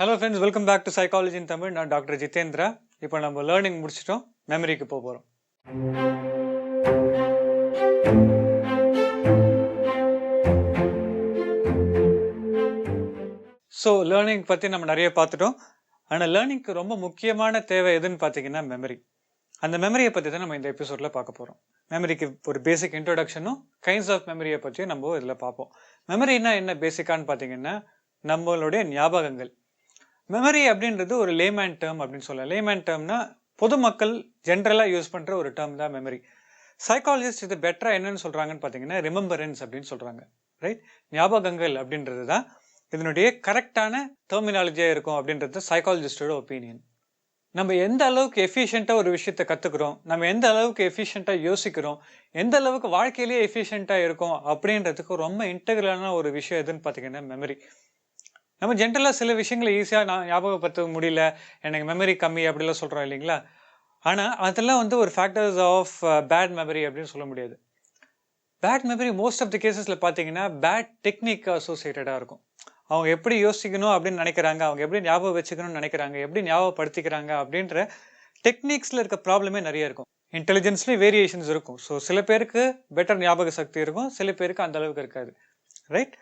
Hello friends welcome back to psychology in Tamil நான் doctor Jitendra இப்போ நம்ம லேர்னிங் முடிச்சிட்டோம். மெமரிக்கு போக போகிறோம் ஸோ லேர்னிங் பற்றி நம்ம நிறைய பார்த்துட்டோம். ஆனால் லேர்னிங்க்கு ரொம்ப முக்கியமான தேவை எதுன்னு பார்த்தீங்கன்னா மெமரி அந்த மெமரியை பற்றி தான் நம்ம இந்த எபிசோடில் பார்க்க போகிறோம் மெமரிக்கு ஒரு பேசிக் இன்ட்ரோடக்ஷனும் கைண்ட்ஸ் ஆஃப் மெமரியை பற்றியும் நம்ம இதில் பார்ப்போம். மெமரினா என்ன பேசிக்கான்னு பார்த்தீங்கன்னா நம்மளுடைய ஞாபகங்கள். மெமரி அப்படின்றது ஒரு லேமேன் டேர்ம் அப்படின்னு சொல்லலாம். லேமேன் டேர்ம்னா பொதுமக்கள் ஜென்ரலாக யூஸ் பண்ணுற ஒரு டேர்ம் தான் மெமரி சைக்காலஜிஸ்ட் இது பெட்டராக என்னன்னு சொல்கிறாங்கன்னு பார்த்தீங்கன்னா ரிமெம்பரன்ஸ் அப்படின்னு சொல்கிறாங்க ரைட் ஞாபகங்கள் அப்படின்றது தான் இதனுடைய கரெக்டான டெர்மினாலஜியாக இருக்கும் அப்படின்றது சைக்காலஜிஸ்டோட ஒப்பீனியன் நம்ம எந்த அளவுக்கு எஃபிஷியண்ட்டாக ஒரு விஷயத்தை கற்றுக்குறோம் நம்ம எந்த அளவுக்கு எஃபிஷியண்ட்டாக யோசிக்கிறோம் எந்த அளவுக்கு வாழ்க்கையிலேயே எஃபிஷியண்ட்டாக இருக்கும் அப்படின்றதுக்கு ரொம்ப இன்டகிரலான ஒரு விஷயம் எதுன்னு பார்த்தீங்கன்னா மெமரி நம்ம ஜென்ரலாக சில விஷயங்களை ஈஸியாக நான் ஞாபகப்படுத்த முடியல. எனக்கு மெமரி கம்மி அப்படிலாம் சொல்கிறோம் இல்லைங்களா? ஆனால் அதெல்லாம் வந்து ஒரு ஃபேக்டர்ஸ் ஆஃப் பேட் மெமரி அப்படின்னு சொல்ல முடியாது. Bad memory most of the கேசஸில் பார்த்தீங்கன்னா பேட் டெக்னிக் அசோசியேட்டடாக இருக்கும். அவங்க எப்படி யோசிக்கணும் அப்படின்னு நினைக்கிறாங்க அவங்க எப்படி ஞாபகம் வச்சுக்கணும்னு நினைக்கிறாங்க எப்படி ஞாபகப்படுத்திக்கிறாங்க அப்படின்ற டெக்னிக்ஸில் இருக்க ப்ராப்ளமே நிறைய இருக்கும். இன்டெலிஜென்ஸ்லேயும் வேரியேஷன்ஸ் இருக்கும். ஸோ சில பேருக்கு பெட்டர் ஞாபக சக்தி இருக்கும் சில பேருக்கு அந்த அளவுக்கு இருக்காது. ரைட்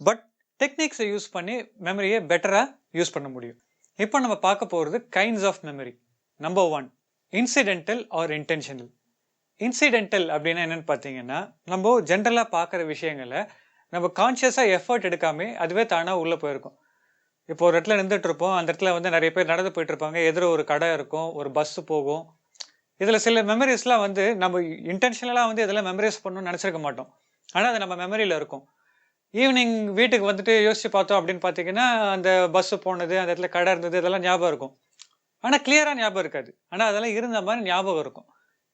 பட் டெக்னிக்ஸை யூஸ் பண்ணி மெமரியை பெட்டராக யூஸ் பண்ண முடியும். இப்போ நம்ம பார்க்க போகிறது kinds of memory number one incidental or intentional incidental அப்படின்னா என்னன்னு பார்த்தீங்கன்னா நம்ம ஜென்ரலாக பார்க்குற விஷயங்களை நம்ம கான்ஷியஸாக எஃபர்ட் எடுக்காமே அதுவே தானாக உள்ளே போயிருக்கும். இப்போ ஒரு இடத்துல நின்றுட்டு இருப்போம் அந்த இடத்துல வந்து நிறைய பேர் நடந்து போயிட்டு இருப்பாங்க. எதிர ஒரு கடை இருக்கும் ஒரு பஸ்ஸு போகும். இதில் சில மெமரிஸ்லாம் வந்து நம்ம இன்டென்ஷனலாக வந்து இதெல்லாம் மெமரிஸ் பண்ணணும்னு நினச்சிருக்க மாட்டோம். ஆனால் அது நம்ம மெமரியில் இருக்கும். ஈவினிங் வீட்டுக்கு வந்துட்டு யோசிச்சு பார்த்தோம் அப்படின்னு பார்த்தீங்கன்னா அந்த பஸ்ஸு போனது அந்த இடத்துல கடை இருந்தது இதெல்லாம் ஞாபகம் இருக்கும். ஆனால் கிளியராக ஞாபகம் இருக்காது. ஆனால் அதெல்லாம் இருந்த மாதிரி ஞாபகம் இருக்கும்.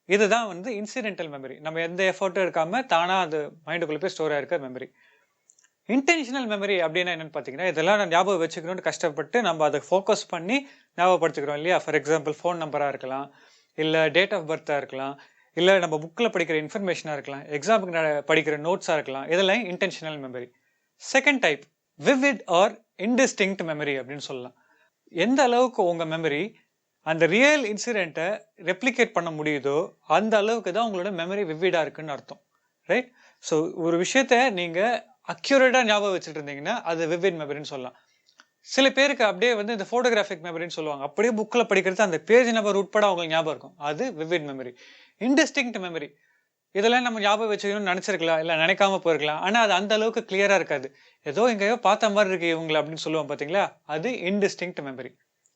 இதுதான் வந்து இன்சிடென்டல் மெமரி நம்ம எந்த எஃபர்ட்டும் இருக்காமல் தானாக அது மைண்டுக்குள்ளே போய் ஸ்டோர் ஆயிருக்க மெமரி இன்டென்ஷனல் மெமரி அப்படின்னா என்னென்னு பார்த்தீங்கன்னா இதெல்லாம் நான் ஞாபகம் வச்சுக்கணும்னு கஷ்டப்பட்டு நம்ம அதை ஃபோக்கஸ் பண்ணி ஞாபகப்படுத்திக்கிறோம் இல்லையா? ஃபார் எக்ஸாம்பிள் ஃபோன் நம்பராக இருக்கலாம் இல்லை டேட் ஆஃப் பர்த்தாக இருக்கலாம் இல்லை நம்ம புக்கில் படிக்கிற இன்ஃபர்மேஷனாக இருக்கலாம் எக்ஸாமுக்கு ந- படிக்கிற நோட்ஸாக இருக்கலாம். இதெல்லாம் intentional memory second type vivid or indistinct memory அப்படின்னு சொல்லலாம். எந்த அளவுக்கு உங்கள் மெமரி அந்த ரியல் இன்சிடெண்ட்டை ரெப்ளிகேட் பண்ண முடியுதோ அந்த அளவுக்கு தான் உங்களோட மெமரி விவிடாக இருக்குன்னு அர்த்தம். ரைட் ஸோ ஒரு விஷயத்த நீங்கள் அக்யூரேட்டாக ஞாபகம் வச்சுட்டு இருந்தீங்கன்னா அது விவிட் மெமரின்னு சொல்லலாம். சில பேருக்கு அப்படியே வந்து இந்த ஃபோட்டோகிராஃபிக் மெமரின்னு சொல்லுவாங்க. அப்படியே புக்கில் படிக்கிறது அந்த பேஜ் நம்பர் உட்பட அவங்களுக்கு ஞாபகம் இருக்கும். அது விவிட் மெமரி இன்டிஸ்டிங்க்ட் மெமரி இதெல்லாம் நம்ம ஞாபகம் வச்சுக்கணும்னு நினச்சிருக்கலாம் இல்லை நினைக்காம போயிருக்கலாம். ஆனால் அது அந்த அளவுக்கு கிளியராக இருக்காது. ஏதோ எங்கேயோ பார்த்த மாதிரி இருக்கு இவங்களை அப்படின்னு சொல்லுவோம் பார்த்தீங்களா அது indistinct memory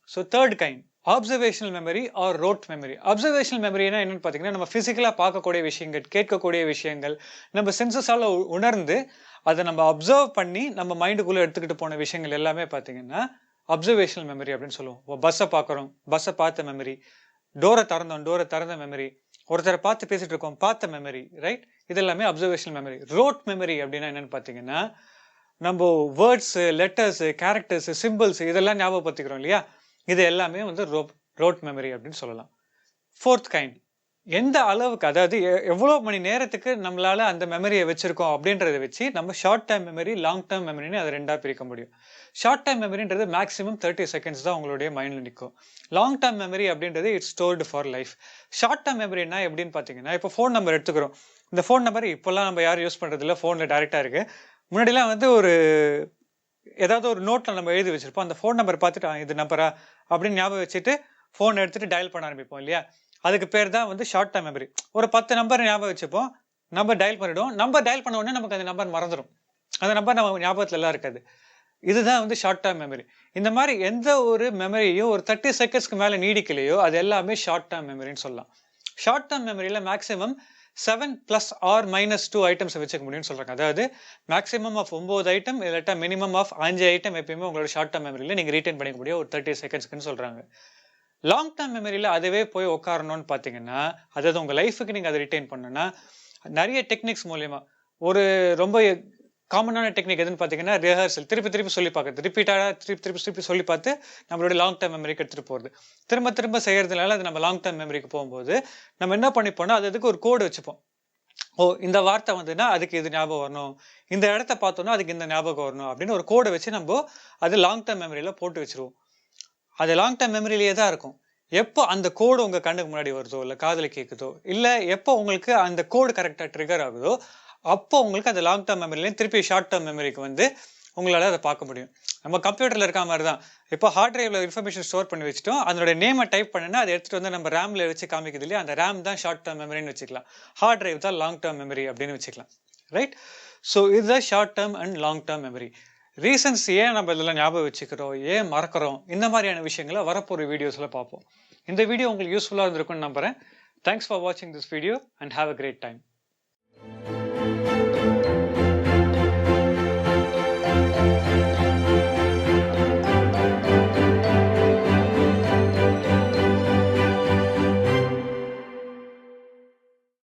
so third kind observational memory or rote memory observational மெமரினா என்னன்னு பார்த்தீங்கன்னா நம்ம ஃபிசிக்கலாக பார்க்கக்கூடிய விஷயங்கள் கேட்கக்கூடிய விஷயங்கள் நம்ம சென்சஸால் உணர்ந்து அதை நம்ம அப்சர்வ் பண்ணி நம்ம மைண்டுக்குள்ளே எடுத்துக்கிட்டு போன விஷயங்கள் எல்லாமே பார்த்தீங்கன்னா அப்சர்வேஷனல் மெமரி அப்படின்னு சொல்லுவோம். பஸ்ஸை பார்க்குறோம். பஸ்ஸை பார்த்த மெமரி டோரை திறந்தோம். டோரை திறந்த மெமரி ஒருத்தரை பார்த்து பேசிட்டு இருக்கோம் பார்த்த மெமரி ரைட் இது எல்லாமே அப்சர்வேஷனல் மெமரி ரோட் மெமரி அப்படின்னா என்னன்னு பார்த்தீங்கன்னா நம்ம வேர்ட்ஸு லெட்டர்ஸு கேரக்டர்ஸு சிம்பிள்ஸ் இதெல்லாம் ஞாபகப்படுத்திக்கிறோம் இல்லையா? இது எல்லாமே வந்து ரோ ரோட் மெமரி அப்படின்னு சொல்லலாம். ஃபோர்த் கைண்ட் எந்த அளவுக்கு அதாவது எ- எவ்வளோ மணி நேரத்துக்கு நம்மளால அந்த மெமரியை வச்சிருக்கோம் அப்படின்றத வச்சு நம்ம short time memory long term மெமரின்னு அதை ரெண்டாக பிரிக்க முடியும். ஷார்ட் டைம் மெமரின்றது மேக்ஸிமம் தேர்ட்டி செகண்ட்ஸ் தான் உங்களுடைய மைண்டில் நிற்கும் லாங் டேர்ம் மெமரி அப்படின்றது it's stored for life short term மெமரினா எப்படின்னு பார்த்தீங்கன்னா இப்போ ஃபோன் நம்பர் எடுத்துக்கிறோம். இந்த ஃபோன் நம்பர் இப்போல்லாம் நம்ம யாரும் யூஸ் பண்ணுறதில்ல ஃபோனில் டேரெக்டாக இருக்குது முன்னாடிலாம் வந்து ஒரு ஏதாவது ஒரு நோட்டில் நம்ம எழுதி வச்சிருப்போம். அந்த ஃபோன் நம்பர் பார்த்துட்டு இது நம்பரா அப்படின்னு ஞாபகம் வச்சுட்டு ஃபோன் எடுத்துகிட்டு டயல் பண்ண ஆரம்பிப்போம் இல்லையா? அதுக்கு பேர் தான் வந்து ஷார்ட் டைம் மெமரி ஒரு பத்து நம்பர் ஞாபகம் வச்சுப்போம். நம்பர் டயல் பண்ணிவிடும் நம்பர் டயல் பண்ண உடனே நமக்கு அந்த நம்பர் மறந்துடும் அந்த நம்பர் நம்ம ஞாபகத்துல எல்லாம் இருக்காது. இதுதான் வந்து ஷார்ட் டேர்ம் மெமரி இந்த மாதிரி எந்த ஒரு மெமரியும் ஒரு தேர்ட்டி செகண்ட்ஸ்க்கு மேலே நீடிக்கலையோ அது எல்லாமே ஷார்ட் டேர்ம் மெமரின்னு சொல்லலாம். ஷார்ட் டேர்ம் மெமரியில் maximum seven plus or minus two items வச்சுக்க முடியும்னு சொல்கிறாங்க அதாவது மேக்ஸிமம் ஆஃப் ஒம்பது ஐட்டம் இல்லாட்டா மினிமம் ஆஃப் அஞ்சு ஐட்டம் எப்பயுமே உங்களோட ஷார்ட் டேர்ம் மெமரியில் நீங்கள் ரீட்டைன் பண்ணிக்க முடியும் ஒரு தேர்ட்டி செகண்ட்ஸ்க்குன்னு சொல்கிறாங்க லாங் டேர்ம் மெமரியில் அதுவே போய் உட்காரணும்னு பார்த்தீங்கன்னா அதாவது உங்கள் லைஃபுக்கு நீங்கள் அதை ரிட்டைன் பண்ணணும்னா நிறைய டெக்னிக்ஸ் மூலயமா ஒரு ரொம்ப காமனான டெக்னிக் எதுன்னு பார்த்தீங்கன்னா ரிஹர்சல் திருப்பி திருப்பி சொல்லி பார்க்குறது ரிப்பீட்டாக திருப்பி திருப்பி திருப்பி சொல்லி பார்த்து நம்மளோட லாங் டேர்ம் மெமரிக்கு எடுத்துகிட்டு போகிறது திரும்ப திரும்ப செய்கிறதுனால அது நம்ம லாங் டேர்ம் மெமரிக்கு போகும்போது நம்ம என்ன பண்ணிப்போம்னா அது அதுக்கு ஒரு கோடு வச்சுப்போம். ஓ இந்த வார்த்தை வந்துன்னா அதுக்கு இது ஞாபகம் வரணும். இந்த இடத்த பார்த்தோன்னா அதுக்கு இந்த ஞாபகம் வரணும் அப்படின்னு ஒரு கோடை வச்சு நம்ம அது லாங் டேர்ம் மெமரியில் போட்டு வச்சிருவோம். அது லாங் டைம் மெமரியிலேயே தான் இருக்கும். எப்போ அந்த கோடு உங்கள் கண்ணுக்கு முன்னாடி வருதோ இல்லை காதில் கேட்குதோ இல்லை எப்போ உங்களுக்கு அந்த கோடு கரெக்டாக ட்ரிகர் ஆகுதோ அப்போ உங்களுக்கு அந்த லாங் டேர்ம் மெமரிலேயும் திருப்பி ஷார்ட் டேர்ம் மெமரிக்கு வந்து உங்களால் அதை பார்க்க முடியும். நம்ம கம்ப்யூட்டரில் இருக்க மாதிரி தான். இப்போ ஹார்ட் டிரைவில் இன்ஃபர்மேஷன் ஸ்டோர் பண்ணி வச்சுட்டோம். அதனோட நேமை டைப் பண்ணினா அதை எடுத்துகிட்டு வந்து நம்ம ரேமில் வச்சு காமிக்கிறது இல்லையா? அந்த ரேம் தான் ஷார்ட் டேர்ம் மெமரின்னு வச்சுக்கலாம். ஹார்ட் டிரைவ் தான் லாங் டேர்ம் மெமரி அப்படின்னு வச்சுக்கலாம். ரைட் ஸோ இதுதான் short term and long term memory reasons ஏன் நம்ம இதெல்லாம் ஞாபகம் வச்சுக்கிறோம்? ஏன் மறக்கிறோம்? இந்த மாதிரியான விஷயங்களை வரப்போகிற வீடியோஸில் பார்ப்போம். இந்த வீடியோ உங்களுக்கு யூஸ்ஃபுல்லாக இருந்திருக்கும்னு நம்புகிறேன் தேங்க்ஸ் ஃபார் வாட்சிங் this video and have a great time